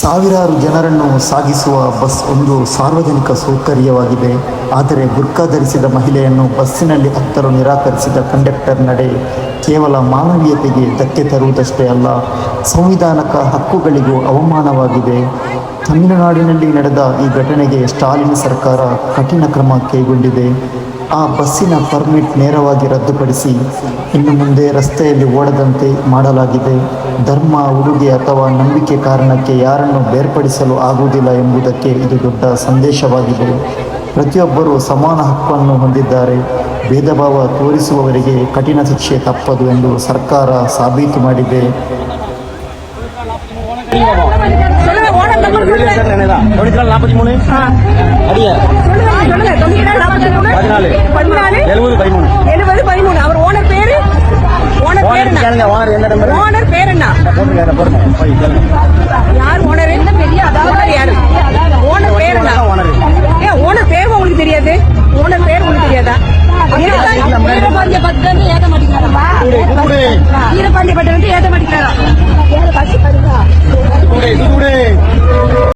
ಸಾವಿರಾರು ಜನರನ್ನು ಸಾಗಿಸುವ ಬಸ್ ಒಂದು ಸಾರ್ವಜನಿಕ ಸೌಕರ್ಯವಾಗಿದೆ. ಆದರೆ ಬುರ್ಕಾ ಧರಿಸಿದ ಮಹಿಳೆಯನ್ನು ಬಸ್ಸಿನಲ್ಲಿ ಹತ್ತಲು ನಿರಾಕರಿಸಿದ ಕಂಡಕ್ಟರ್ ನಡೆ ಕೇವಲ ಮಾನವೀಯತೆಗೆ ಧಕ್ಕೆ ತರುವುದಷ್ಟೇ ಅಲ್ಲ, ಸಂವಿಧಾನಕ ಹಕ್ಕುಗಳಿಗೂ ಅವಮಾನವಾಗಿದೆ. ತಮಿಳುನಾಡಿನಲ್ಲಿ ನಡೆದ ಈ ಘಟನೆಗೆ ಸ್ಟಾಲಿನ್ ಸರ್ಕಾರ ಕಠಿಣ ಕ್ರಮ ಕೈಗೊಂಡಿದೆ. ಆ ಬಸ್ಸಿನ ಪರ್ಮಿಟ್ ನೇರವಾಗಿ ರದ್ದುಪಡಿಸಿ ಇನ್ನು ಮುಂದೆ ರಸ್ತೆಯಲ್ಲಿ ಓಡದಂತೆ ಮಾಡಲಾಗಿದೆ. ಧರ್ಮ, ಉಡುಗೆ ಅಥವಾ ನಂಬಿಕೆ ಕಾರಣಕ್ಕೆ ಯಾರನ್ನು ಬೇರ್ಪಡಿಸಲು ಆಗುವುದಿಲ್ಲ ಎಂಬುದಕ್ಕೆ ಇದು ದೊಡ್ಡ ಸಂದೇಶವಾಗಿದೆ. ಪ್ರತಿಯೊಬ್ಬರೂ ಸಮಾನ ಹಕ್ಕನ್ನು ಹೊಂದಿದ್ದಾರೆ. ಭೇದ ಭಾವ ತೋರಿಸುವವರಿಗೆ ಕಠಿಣ ಶಿಕ್ಷೆ ತಪ್ಪದು ಎಂದು ಸರ್ಕಾರ ಸಾಬೀತು ಮಾಡಿದೆ. அடிய? பதினாலு. பதினாலு? எழுபது பதிமூணு. எழுபது பதிமூணு. அவர் ஓனர் பேரு? ஓனர் பேர் ஓனர் என்ன? கேளுங்க ஓனர் என்ன நம்பர் ஓனர் பேர் என்ன? யார் ஓனர்? என்ன பெரிய ஓனர் யாரு? ஓனர் பேர் என்ன? ஓனர். ஏன் ஓனர் பேர் உங்களுக்கு தெரியாது? ஓனர் பேர் உங்களுக்கு தெரியாதா? வீரபாண்டிய பத்திரம் ஏத்த மாட்டேங்கிறாரா வீரபாண்டிய பத்திரம் ஏத்த மாட்டேங்கிறாரா